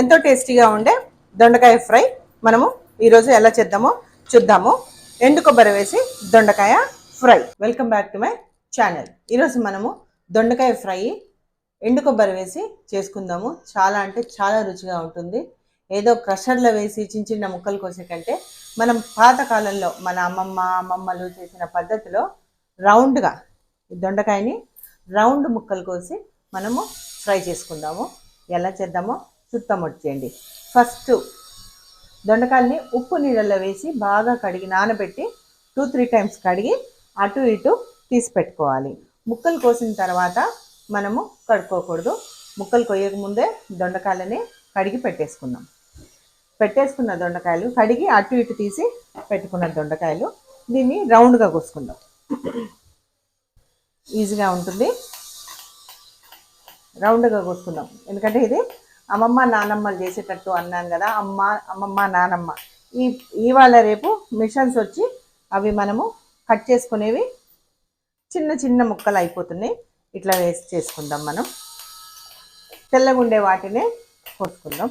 ఎంతో టేస్టీగా ఉండే దొండకాయ ఫ్రై మనము ఈరోజు ఎలా చేద్దామో చూద్దాము. ఎండు కొబ్బరి వేసి దొండకాయ fry. Welcome back to my channel ఈరోజు మనము దొండకాయ ఫ్రై ఎండు కొబ్బరి వేసి చేసుకుందాము. చాలా అంటే చాలా రుచిగా ఉంటుంది. ఏదో క్రషర్లో వేసి చిన్న చిన్న ముక్కలు కోసే కంటే మనం పాతకాలంలో మన అమ్మమ్మ అమ్మమ్మలు చేసిన పద్ధతిలో రౌండ్గా ఈ దొండకాయని రౌండ్ ముక్కలు కోసి మనము ఫ్రై చేసుకుందాము. ఎలా చేద్దామో చూద్దాం వచ్చేయండి. ఫస్ట్ దొండకాయల్ని ఉప్పు నీళ్ళలో వేసి బాగా కడిగి నానబెట్టి టూ త్రీ టైమ్స్ కడిగి అటు ఇటు తీసి పెట్టుకోవాలి. ముక్కలు కోసిన తర్వాత మనము కడుక్కోకూడదు. ముక్కలు కొయ్యకముందే దొండకాయలని కడిగి పెట్టేసుకుందాం. పెట్టేసుకున్న దొండకాయలు కడిగి అటు ఇటు తీసి పెట్టుకున్న దొండకాయలు దీన్ని రౌండ్గా కోసుకుందాం. ఈజీగా ఉంటుంది. రౌండ్గా కోసుకుందాం. ఎందుకంటే ఇది అమ్మమ్మ నానమ్మలు చేసేటట్టు అన్నాను కదా అమ్మ అమ్మమ్మ నానమ్మ. ఈ ఇవాళ రేపు మిషన్స్ వచ్చి అవి మనము కట్ చేసుకునేవి చిన్న చిన్న ముక్కలు అయిపోతున్నాయి. ఇట్లా వేసి చేసుకుందాం మనం. తెల్లగుండే వాటినే కోసుకుందాం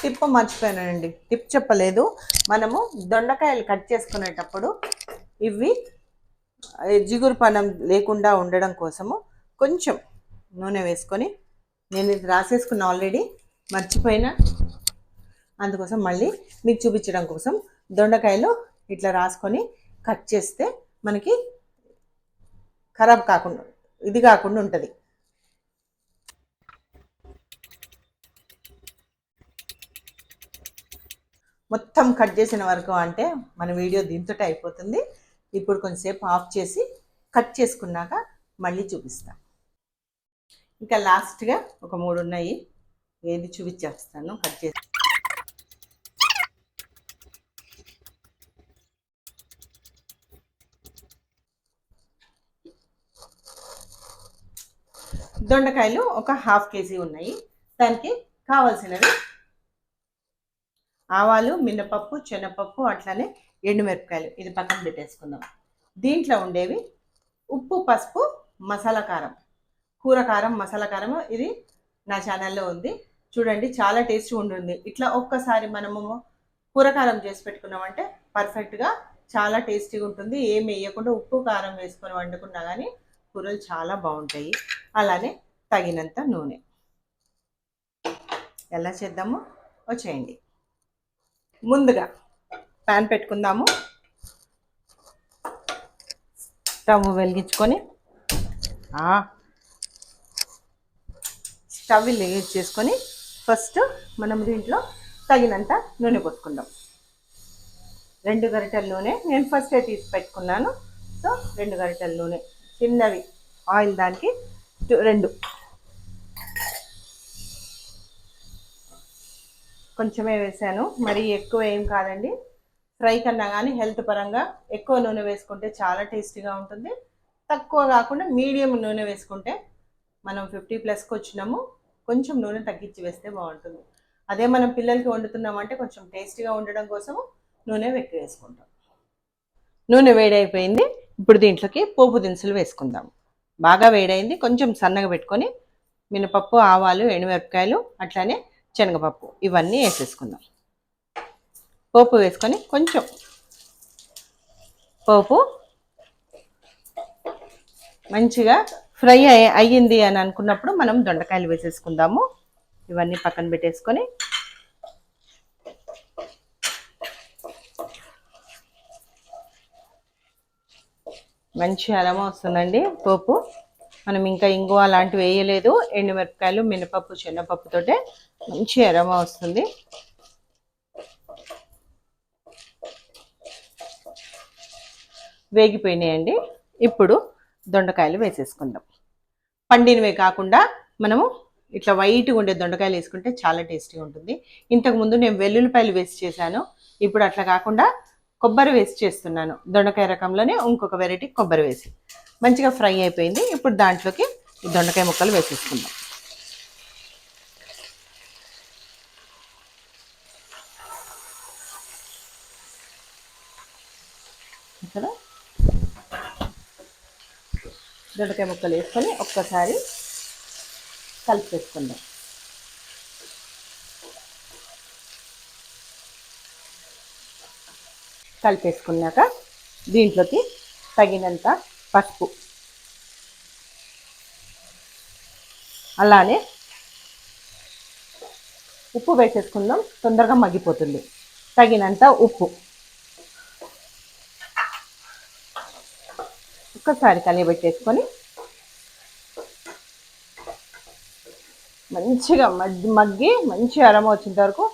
టిప్ మర్చిపోయానండి. టిప్ చెప్పలేదు. మనము దొండకాయలు కట్ చేసుకునేటప్పుడు ఇవి జిగురు పనం లేకుండా ఉండడం కోసము కొంచెం నూనె వేసుకొని నేను ఇది రాసేసుకున్న ఆల్రెడీ మర్చిపోయినా. అందుకోసం మళ్ళీ మీకు చూపించడం కోసం దొండకాయలు ఇట్లా రాసుకొని కట్ చేస్తే మనకి ఖరాబ్ కాకుండా ఇది కాకుండా ఉంటుంది. మొత్తం కట్ చేసిన వరకు అంటే మన వీడియో దీంతో అయిపోతుంది. ఇప్పుడు కొంచెంసేపు ఆఫ్ చేసి కట్ చేసుకున్నాక మళ్ళీ చూపిస్తాను ఇంకా లాస్ట్గా ఒక మూడు ఉన్నాయి. ఏది చూపించేస్తాను? కట్ చేసి. దొండకాయలు ఒక హాఫ్ కేజీ ఉన్నాయి. దానికి కావాల్సినవి ఆవాలు మినపప్పు శనగపప్పు అట్లానే ఎండుమిరపకాయలు ఇది పక్కన పెట్టేసుకుందాం. దీంట్లో ఉండేవి ఉప్పు పసుపు మసాలా కారం. కూర కారం మసాలా కారం ఇది నా ఛానల్లో ఉంది. చూడండి చాలా టేస్ట్ ఉంటుంది. ఇట్లా ఒక్కసారి మనము కూర కారం చేసి పెట్టుకున్నామంటే పర్ఫెక్ట్గా చాలా టేస్టీగా ఉంటుంది. ఏం వేయకుండా ఉప్పు కారం వేసుకొని వండుకున్నా కానీ కూరలు చాలా బాగుంటాయి. అలానే తగినంత నూనె. ఎలా చేద్దామో వచ్చేయండి. ముందుగా ప్యాన్ పెట్టుకుందాము. స్టవ్ వెలిగించుకొని స్టవ్ యూజ్ చేసుకొని ఫస్ట్ మనం దీంట్లో తగినంత నూనె పోసుకుందాం. రెండు గరిటెల నూనె నేను ఫస్టే తీసి పెట్టుకున్నాను. సో రెండు గరిటెల నూనె చిన్నవి ఆయిల్ దానికి టు- రెండు కొంచెమే వేసాను. మరి ఎక్కువ ఏం కాదండి. ఫ్రై కన్నా కానీ హెల్త్ పరంగా ఎక్కువ నూనె వేసుకుంటే చాలా టేస్టీగా ఉంటుంది. తక్కువ కాకుండా మీడియం నూనె వేసుకుంటే మనం ఫిఫ్టీ ప్లస్కి వచ్చినాము. కొంచెం నూనె తగ్గించి వేస్తే బాగుంటుంది. అదే మనం పిల్లలకి వండుతున్నామంటే కొంచెం టేస్టీగా ఉండడం కోసము నూనె ఎక్కువ వేసుకుంటాం. నూనె వేడైపోయింది. ఇప్పుడు దీంట్లోకి పోపు దినుసులు వేసుకుందాం. బాగా వేడైంది. కొంచెం సన్నగా పెట్టుకొని మినపప్పు ఆవాలు ఎండుమిరపకాయలు అట్లానే శనగపప్పు ఇవన్నీ వేసేసుకుందాం. పోపు వేసుకొని కొంచెం పోపు మంచిగా ఫ్రై అయ్యి- అయ్యింది అని అనుకున్నప్పుడు మనం దొండకాయలు వేసేసుకుందాము. ఇవన్నీ పక్కన పెట్టేసుకొని మంచి అలమ వస్తుందండి పోపు. మనం ఇంకా ఇంగువ అలాంటివి వేయలేదు. ఎండుమిరపకాయలు మినపప్పు శనగపప్పుతోటే మంచి ఎరమ వస్తుంది. వేగిపోయినాయండి. ఇప్పుడు దొండకాయలు వేసేసుకుందాం. పండినవే కాకుండా మనము ఇట్లా వైట్గా ఉండే దొండకాయలు వేసుకుంటే చాలా టేస్టీగా ఉంటుంది. ఇంతకుముందు నేను వెల్లుల్లిపాయలు వేసి చేశాను. ఇప్పుడు అట్లా కాకుండా కొబ్బరి వేసి చేస్తున్నాను. దొండకాయ రకంలోనే ఇంకొక వెరైటీ కొబ్బరి వేసి. మంచిగా ఫ్రై అయిపోయింది. ఇప్పుడు దాంట్లోకి ఈ దొండకాయ ముక్కలు వేసేసుకుందాం. ఇక్కడ దొండకాయ ముక్కలు వేసుకొని ఒక్కసారి కలిపేసుకుందాం. కలిపేసుకున్నాక దీంట్లోకి తగినంత పసుపు. అలానే ఉప్పు వేసేసుకుందాం తొందరగా మగ్గిపోతుంది. తగినంత ఉప్పు. ఒక్కసారి కలియబెట్టేసుకొని మంచిగా మగ్గి మగ్గి మంచి అరమ వచ్చేంత వరకు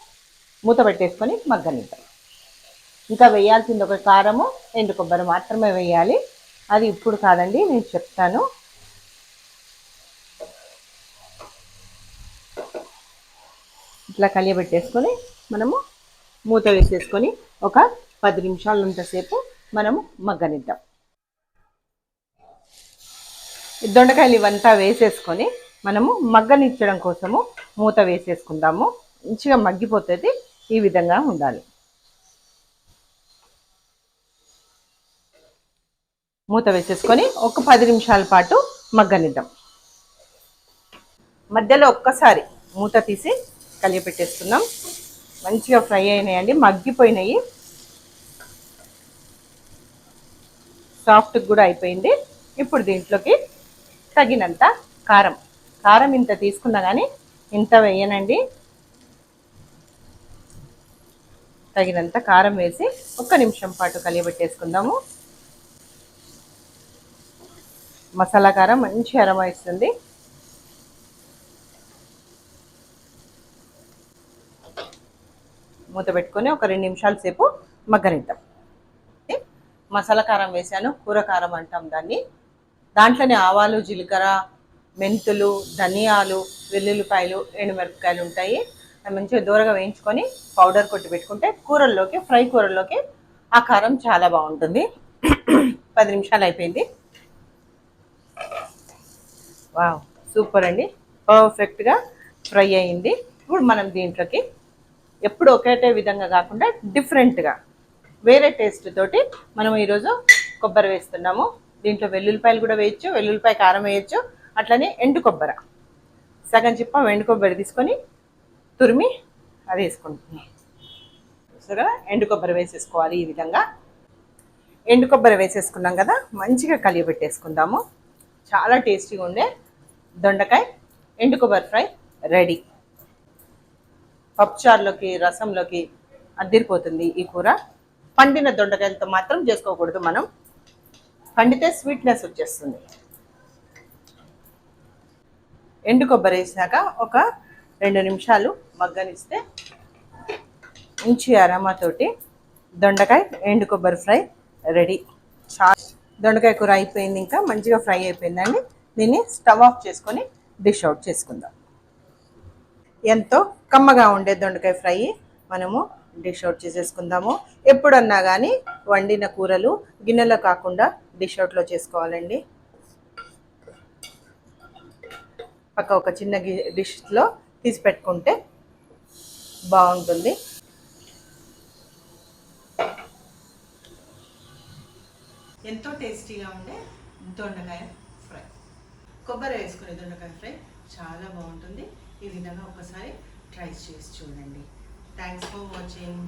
మూత పెట్టేసుకొని మగ్గనిద్దాం. ఇంకా వేయాల్సింది ఒక కారము ఎండు కొబ్బరి మాత్రమే వేయాలి. అది ఇప్పుడు కాదండి నేను చెప్తాను. ఇట్లా కలియబెట్టేసుకొని మనము మూత వేసేసుకొని ఒక పది నిమిషాలంతసేపు మనము మగ్గనిద్దాం. దొండకాయలు ఇవంతా వేసేసుకొని మనము మగ్గనిచ్చడం కోసము మూత వేసేసుకుందాము. మంచిగా మగ్గిపోతుంది ఈ విధంగా ఉండాలి. మూత వేసేసుకొని ఒక పది నిమిషాల పాటు మగ్గనిద్దాం. మధ్యలో ఒక్కసారి మూత తీసి కలియపెట్టేస్తున్నాం మంచిగా ఫ్రై అయినాయండి మగ్గిపోయినాయి. సాఫ్ట్ కూడా అయిపోయింది. ఇప్పుడు దీంట్లోకి తగినంత కారం. కారం ఇంత తీసుకున్నా కానీ ఇంత వేయనండి. తగినంత కారం వేసి ఒక్క నిమిషం పాటు కలియబెట్టేసుకుందాము మసాలా కారం మంచి అరమ ఇస్తుంది. మూత పెట్టుకొని ఒక రెండు నిమిషాల సేపు మగ్గనిద్దాం. మసాలా కారం వేసాను కూర కారం అంటాం దాన్ని. దాంట్లోనే ఆవాలు జీలకర్ర మెంతులు ధనియాలు వెల్లుల్లిపాయలు ఎండుమిరపకాయలు ఉంటాయి. మంచిగా దూరగా వేయించుకొని పౌడర్ కొట్టి పెట్టుకుంటే కూరల్లోకి ఫ్రై కూరల్లోకి ఆ కారం చాలా బాగుంటుంది. పది నిమిషాలు అయిపోయింది. వావ్ సూపర్ అండి. పర్ఫెక్ట్గా ఫ్రై అయింది. ఇప్పుడు మనం దీంట్లోకి ఎప్పుడు ఒకటే విధంగా కాకుండా డిఫరెంట్గా వేరే టేస్ట్ తోటి మనం ఈరోజు కొబ్బరి వేస్తున్నాము. దీంట్లో వెల్లుల్లిపాయలు కూడా వేయచ్చు వెల్లుల్లిపాయ కారం వేయచ్చు అట్లనే ఎండు కొబ్బరి. సగం చిప్ప ఎండు కొబ్బరి తీసుకొని తురిమి అది వేసుకుంటున్నాం. సరే ఎండు కొబ్బరి వేసేసుకోవాలి ఈ విధంగా. ఎండు కొబ్బరి వేసేసుకున్నాం కదా మంచిగా కలియబెట్టేసుకుందాము. చాలా టేస్టీగా ఉండే దొండకాయ ఎండు కొబ్బరి ఫ్రై రెడీ. పప్పుచారులోకి రసంలోకి అద్దరిపోతుంది ఈ కూర. పండిన దొండకాయలతో మాత్రం చేసుకోకూడదు మనం. పండితే స్వీట్నెస్ వచ్చేస్తుంది. ఎండు కొబ్బరి వేసాక ఒక రెండు నిమిషాలు మగ్గనిస్తే మంచి అరమాతోటి దొండకాయ ఎండు కొబ్బరి ఫ్రై రెడీ. చా దొండకాయ కూర అయిపోయింది ఇంకా మంచిగా ఫ్రై అయిపోయిందండి. దీన్ని స్టవ్ ఆఫ్ చేసుకొని డిష్ అవుట్ చేసుకుందాం. ఎంతో కమ్మగా ఉండే దొండకాయ ఫ్రై మనము డిష్ అవుట్ చేసేసుకుందాము. ఎప్పుడన్నా కానీ వండిన కూరలు గిన్నెలో కాకుండా డిష్ అవుట్లో చేసుకోవాలండి. పక్క ఒక చిన్న గి- డిష్లో తీసి పెట్టుకుంటే బాగుంటుంది. ఎంతో టేస్టీగా ఉండే దొండకాయ. కొబ్బరి వేసుకుని దొండకాయ ఫ్రై చాలా బాగుంటుంది. ఈ విధంగా ఒకసారి ట్రై చేసి చూడండి. Thanks for watching